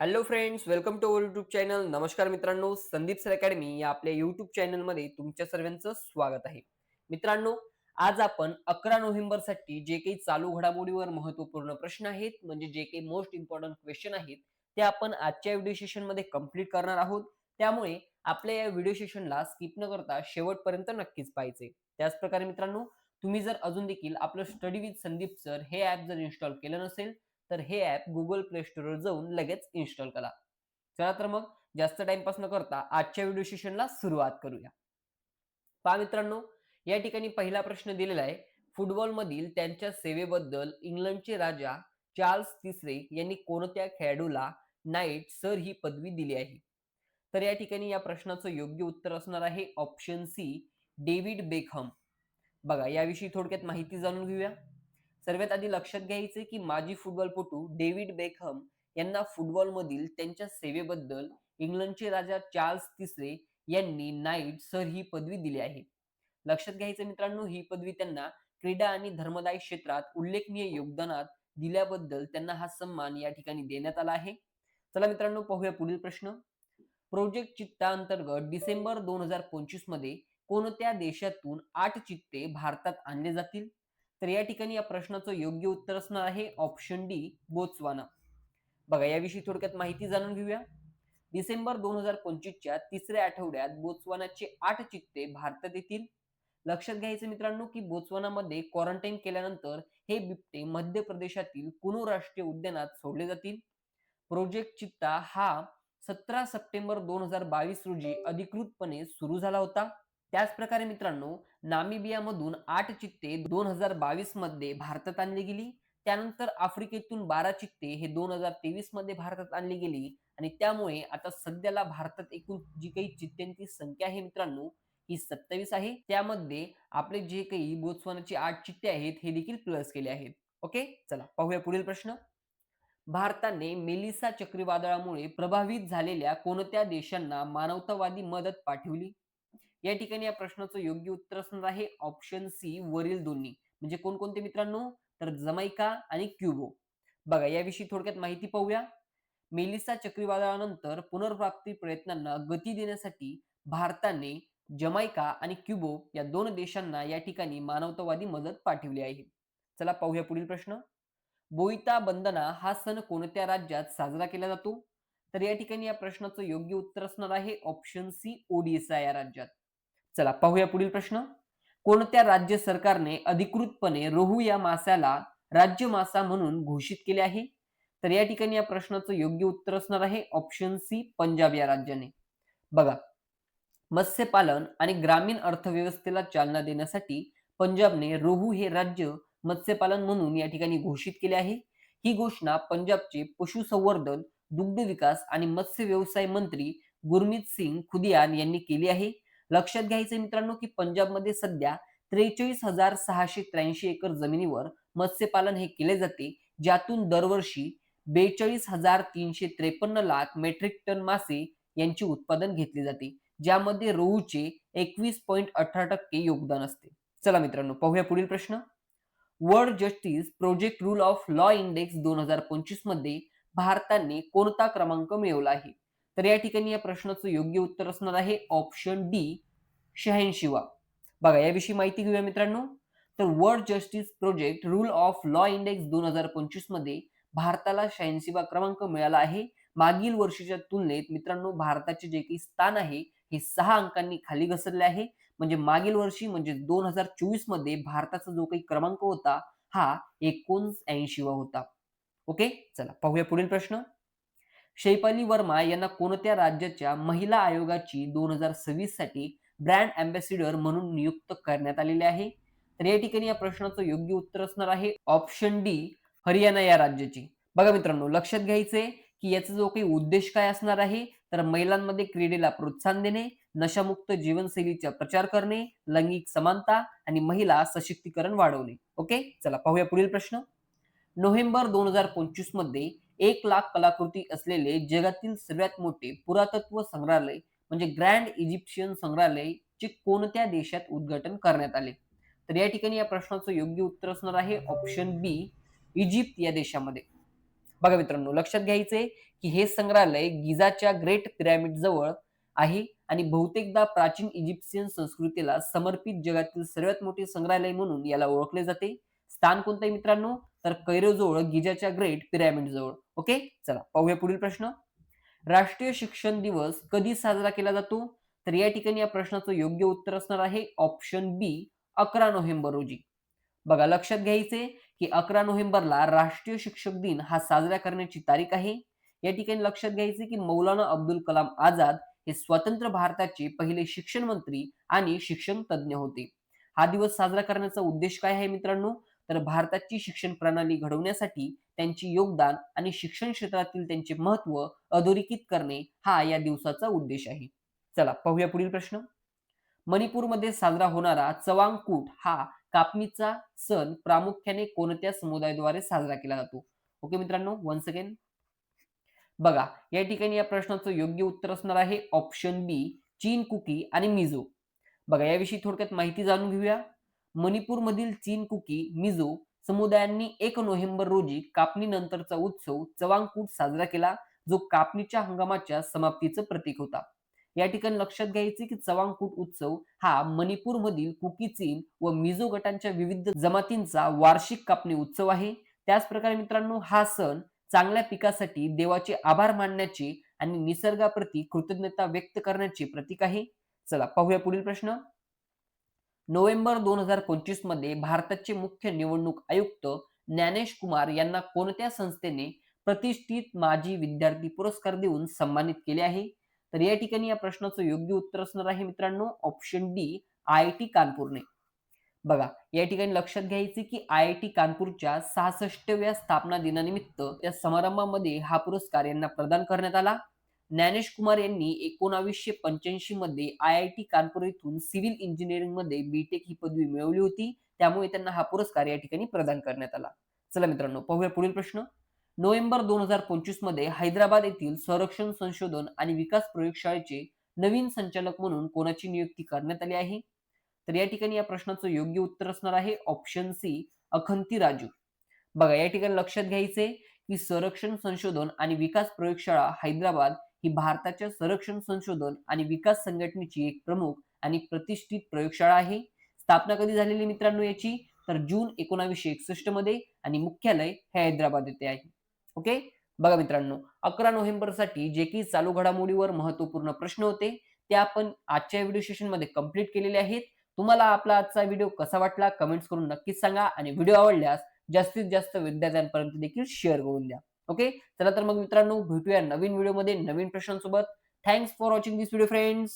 Hello friends welcome to YouTube channel नमस्कार मित्रांनो Sandeep sir academy या आपल्या युट्यूब चॅनलमध्ये तुमच्या सर्वांचं स्वागत आहे. मित्रांनो आज आपण अकरा नोव्हेंबरसाठी जे काही चालू घडामोडीवर महत्त्वपूर्ण प्रश्न आहेत म्हणजे जे काही मोस्ट इम्पॉर्टंट क्वेश्चन आहेत ते आपण आजच्या व्हिडिओ सेशनमध्ये कंप्लीट करणार आहोत. त्यामुळे आपल्या या व्हिडिओ सेशनला स्किप न करता शेवटपर्यंत नक्कीच पाहिजे त्याच प्रकारे मित्रांनो तुम्ही जर अजून देखील आपलं स्टडी विथ संदीप सर हे ऍप जर इन्स्टॉल केलं नसेल तर हे ऍप गुगल प्ले स्टोरवर जाऊन लगेच इन्स्टॉल करा. चला तर मग जास्त टाइमपास न करता आजच्या व्हिडिओ सेशनला सुरुवात करूया. पहा मित्रांनो या ठिकाणी पहिला प्रश्न दिलेला आहे. फुटबॉल मधील त्यांच्या सेवेबद्दल इंग्लंडचे राजा चार्ल्स तिसरे यांनी कोणत्या खेळाडूला नाईट सर ही पदवी दिली आहे? तर या ठिकाणी या प्रश्नाचं योग्य उत्तर असणार आहे ऑप्शन सी डेव्हिड बेकहम बघा याविषयी थोडक्यात माहिती जाणून घेऊया. सर्वात आधी लक्षात घ्यायचे की माजी फुटबॉलपटू डेव्हिड बेकहम यांना फुटबॉल मधील त्यांच्या सेवेबद्दल इंग्लंडचे राजा चार्ल्स तिसरे यांनी नाईट सर ही पदवी दिली आहे. लक्षात घ्यायचं मित्रांनो ही पदवी त्यांना क्रीडा आणि धर्मदाय क्षेत्रात उल्लेखनीय योगदानात दिल्याबद्दल त्यांना हा सन्मान या ठिकाणी देण्यात आला आहे. चला मित्रांनो पाहूया पुढील प्रश्न. प्रोजेक्ट चित्ता अंतर्गत डिसेंबर दोन हजार पंचवीसमध्ये कोणत्या देशातून आठ चित्ते भारतात आणले जातील? तर या ठिकाणी या प्रश्नाचं योग्य उत्तर असणार आहे ऑप्शन डी बोत्सवाना बघा याविषयी थोडक्यात माहिती जाणून घेऊया. डिसेंबर दोन हजार पंचवीसच्या तिसऱ्या आठवड्यात बोत्सवानाचे आठ चित्ते भारतात येतील. लक्षात घ्यायचं मित्रांनो की बोत्सवानामध्ये क्वारंटाईन केल्यानंतर हे बिबटे मध्य प्रदेशातील कुनो राष्ट्रीय उद्यानात सोडले जातील. प्रोजेक्ट चित्ता हा सतरा सप्टेंबर दोन हजार बावीस रोजी अधिकृतपणे सुरू झाला होता. त्याच प्रकारे मित्रांनो नामिबियामधून आठ चित्ते दोन हजार बावीसमध्ये भारतात आणली गेली. त्यानंतर आफ्रिकेतून बारा चित्ते हे दोन हजार तेवीसमध्ये भारतात आणली गेली. आणि त्यामुळे आता सध्याला भारतात एकूण जी काही चित्त्यांची संख्या आहे मित्रांनो ही सत्तावीस आहे. त्यामध्ये आपले जे काही बोत्सवानाचे आठ चित्ते आहेत हे देखील प्लस केले आहेत. ओके? चला पाहूया पुढील प्रश्न. भारताने मेलिसा चक्रीवादळामुळे प्रभावित झालेल्या कोणत्या देशांना मानवतावादी मदत पाठवली? या ठिकाणी या प्रश्नाचं योग्य उत्तर असणार आहे ऑप्शन सी वरील दोन्ही. म्हणजे कोणकोणते मित्रांनो? तर जमैका आणि क्युबो. बघा याविषयी थोडक्यात माहिती पाहूया. मेलिसा चक्रीवादळानंतर पुनर्प्राप्ती प्रयत्नांना गती देण्यासाठी भारताने जमैका आणि क्युबो या दोन देशांना या ठिकाणी मानवतावादी मदत पाठवली आहे. चला पाहूया पुढील प्रश्न. बोईता बंदना हा सण कोणत्या राज्यात साजरा केला जातो? तर या ठिकाणी या प्रश्नाचं योग्य उत्तर असणार आहे ऑप्शन सी ओडिसा या राज्यात. चला पाहूया पुढील प्रश्न. कोणत्या राज्य सरकारने अधिकृतपणे रोहू या मासाला राज्य मासा म्हणून घोषित केले आहे? तर या ठिकाणी या प्रश्नाचं योग्य उत्तर असणार आहे ऑप्शन सी पंजाब या राज्याने. बघा मत्स्यपालन आणि ग्रामीण अर्थव्यवस्थेला चालना देण्यासाठी पंजाबने रोहू हे राज्य मत्स्यपालन म्हणून या ठिकाणी घोषित केले आहे. ही घोषणा पंजाबचे पशुसंवर्धन दुग्ध विकास आणि मत्स्य व्यवसाय मंत्री गुरमीत सिंग खुदियान यांनी केली आहे. लक्षात घ्यायचं मित्रांनो की पंजाबमध्ये सध्या त्रेचाळीस हजार सहाशे त्र्याऐंशी एकर जमिनीवर मत्स्यपालन हे केले जाते ज्यातून दरवर्षी बेचाळीस हजार तीनशे त्रेपन्न लाख मेट्रिक टन मासे यांचे उत्पादन घेतले जाते ज्यामध्ये रोहूचे एकवीस पॉईंट अठरा टक्के योगदान असते. चला मित्रांनो पाहूया पुढील प्रश्न. World justice project rule of law index दोन हजार पंचवीसमध्ये भारताने कोणता क्रमांक मिळवला आहे? तर या ठिकाणी या प्रश्नाचं योग्य उत्तर असणार आहे ऑप्शन डी शहाऐंशीवा बघा याविषयी माहिती घेऊया मित्रांनो. तर world justice project rule of law index दोन हजार पंचवीसमध्ये भारताला शहाऐंशीवा क्रमांक मिळाला आहे. मागील वर्षीच्या तुलनेत मित्रांनो भारताचे जे काही स्थान आहे हे सहा अंकांनी खाली घसरले आहे. म्हणजे मागील वर्षी म्हणजे दोन हजार चोवीसमध्ये भारताचा जो काही क्रमांक होता हा एकोणऐंशीवा होता. ओके? चला पाहूया पुढील प्रश्न. शैपाली वर्मा यांना कोणत्या राज्याच्या महिला आयोगाची दोन हजार सव्वीससाठी ब्रँड अँबॅसिडर म्हणून नियुक्त करण्यात आलेले आहे? तर या ठिकाणी या प्रश्नाचं योग्य उत्तर असणार आहे ऑप्शन डी हरियाणा या राज्याची. बघा मित्रांनो लक्षात घ्यायचंय की याचा जो काही उद्देश काय असणार आहे? तर महिलांमध्ये क्रीडेला प्रोत्साहन देणे नशामुक्त जीवनशैलीचा प्रचार करणे लैंगिक समानता आणि महिला सशक्तीकरण वाढवणे. ओके? चला पाहूया पुढील प्रश्न. नोव्हेंबर दोन हजार पंचवीसमध्ये एक लाख कलाकृती असलेले जगातील सर्वात मोठे पुरातत्व संग्रहालय म्हणजे ग्रँड इजिप्शियन संग्रहालय चे कोणत्या देशात उद्घाटन करण्यात आले? तर या ठिकाणी या प्रश्नाचं योग्य उत्तर असणार आहे ऑप्शन बी इजिप्त या देशामध्ये. बघा मित्रांनो लक्षात घ्यायचे की हे संग्रहालय गिझाच्या ग्रेट पिरॅमिड जवळ आहे आणि बहुतेकदा प्राचीन इजिप्शियन संस्कृतीला समर्पित जगातील सर्वात मोठे संग्रहालय म्हणून याला ओळखले जाते. स्थान कोणतं मित्रांनो? तर कैरो जवळ गिजाच्या ग्रेट पिरॅमिड जवळ ओके चला पाहूया पुढील प्रश्न. राष्ट्रीय शिक्षण दिवस कधी साजरा केला जातो? तर या ठिकाणी या प्रश्नाचं योग्य उत्तर असणार आहे ऑप्शन बी अकरा नोव्हेंबर रोजी. बघा लक्षात घ्यायचे की अकरा नोव्हेंबरला राष्ट्रीय शिक्षक दिन हा साजरा करण्याची तारीख आहे. या ठिकाणी लक्षात घ्यायचे की मौलाना अब्दुल कलाम आझाद हे स्वतंत्र भारताचे पहिले शिक्षण मंत्री आणि शिक्षण तज्ज्ञ होते. हा दिवस साजरा करण्याचा उद्देश काय आहे मित्रांनो? तर भारताची शिक्षण प्रणाली घडवण्यासाठी त्यांचे योगदान आणि शिक्षण क्षेत्रातील त्यांचे महत्त्व अधोरेखित करणे हा या दिवसाचा उद्देश आहे. चला पाहूया पुढील प्रश्न. मणिपूरमध्ये साजरा होणारा चवांगकूट हा कापणीचा सण प्रामुख्याने कोणत्या समुदायाद्वारे साजरा केला जातो? ओके मित्रांनो वन्स अगेन बघा या ठिकाणी या प्रश्नाचं योग्य उत्तर असणार आहे ऑप्शन बी चीन कुकी आणि मिझो. बघा याविषयी थोडक्यात माहिती जाणून घेऊया. मणिपूरमधील चीन कुकी मिझो समुदायांनी एक नोव्हेंबर रोजी कापणीनंतरचा उत्सव चवांगकूट साजरा केला जो कापणीच्या हंगामाच्या समाप्तीचं प्रतीक होता. या ठिकाणी लक्षात घ्यायचे की चवांगकूट उत्सव हा मणिपूरमधील कुकी चीन व मिझो गटांच्या विविध जमातींचा वार्षिक कापणी उत्सव आहे. त्याच प्रकारे मित्रांनो हा सण चांगल्या पिकासाठी देवाचे आभार मानण्याचे आणि निसर्गाप्रती कृतज्ञता व्यक्त करण्याचे प्रतीक आहे. चला पाहूया पुढील प्रश्न. नोव्हेंबर दोन हजार पंचवीसमध्ये भारताचे मुख्य निवडणूक आयुक्त ज्ञानेश कुमार यांना कोणत्या संस्थेने प्रतिष्ठित माजी विद्यार्थी पुरस्कार देऊन सन्मानित केले आहे? तर या ठिकाणी या प्रश्नाचं योग्य उत्तर असणार आहे मित्रांनो option D I I T कानपूरने. बघा या ठिकाणी लक्षात घ्यायचे की आय आय टी कानपूरच्या सहासष्टव्या स्थापना दिनानिमित्त या समारंभामध्ये हा पुरस्कार यांना प्रदान करण्यात आला. ज्ञानेश कुमार यांनी एकोणावीसशे पंच्याऐंशी मध्ये आय आय टी कानपूर येथून सिव्हिल इंजिनिअरिंगमध्ये बीटेक ही पदवी मिळवली होती. त्यामुळे त्यांना हा पुरस्कार या ठिकाणी प्रदान करण्यात आला. चला मित्रांनो पाहूया पुढील प्रश्न. नोव्हेंबर दोन हजार पंचवीसमध्ये हैदराबाद येथील संरक्षण संशोधन आणि विकास प्रयोगशाळेचे नवीन संचालक म्हणून कोणाची नियुक्ती करण्यात आली आहे? तर या ठिकाणी या प्रश्नाचं योग्य उत्तर असणार आहे ऑप्शन सी अखंती राजू. बघा या ठिकाणी लक्षात घ्यायचे की संरक्षण संशोधन आणि विकास प्रयोगशाळा हैदराबाद ही भारताच्या संरक्षण संशोधन आणि विकास संघटनेची एक प्रमुख आणि प्रतिष्ठित प्रयोगशाळा आहे. स्थापना कधी झालेली मित्रांनो याची? तर जून एकोणावीसशे एकसष्टमध्ये आणि मुख्यालय हे हैदराबाद येथे आहे. ओके? बघा मित्रांनो अकरा नोव्हेंबरसाठी जे काही चालू घडामोडीवर महत्त्वपूर्ण प्रश्न होते ते आपण आजच्या व्हिडिओ सेशनमध्ये कंप्लीट केलेले आहेत. तुम्हाला आपला आजचा व्हिडिओ कसा वाटला? कमेंट्स करून नक्कीच सांगा आणि व्हिडिओ आवडल्यास जास्तीत जास्त विद्यार्थ्यांपर्यंत देखील शेअर करून द्या. ओके? चला तर मग मित्रांनो भेटूया नवीन व्हिडिओमध्ये नवीन प्रश्नांसोबत. Thanks for watching this video friends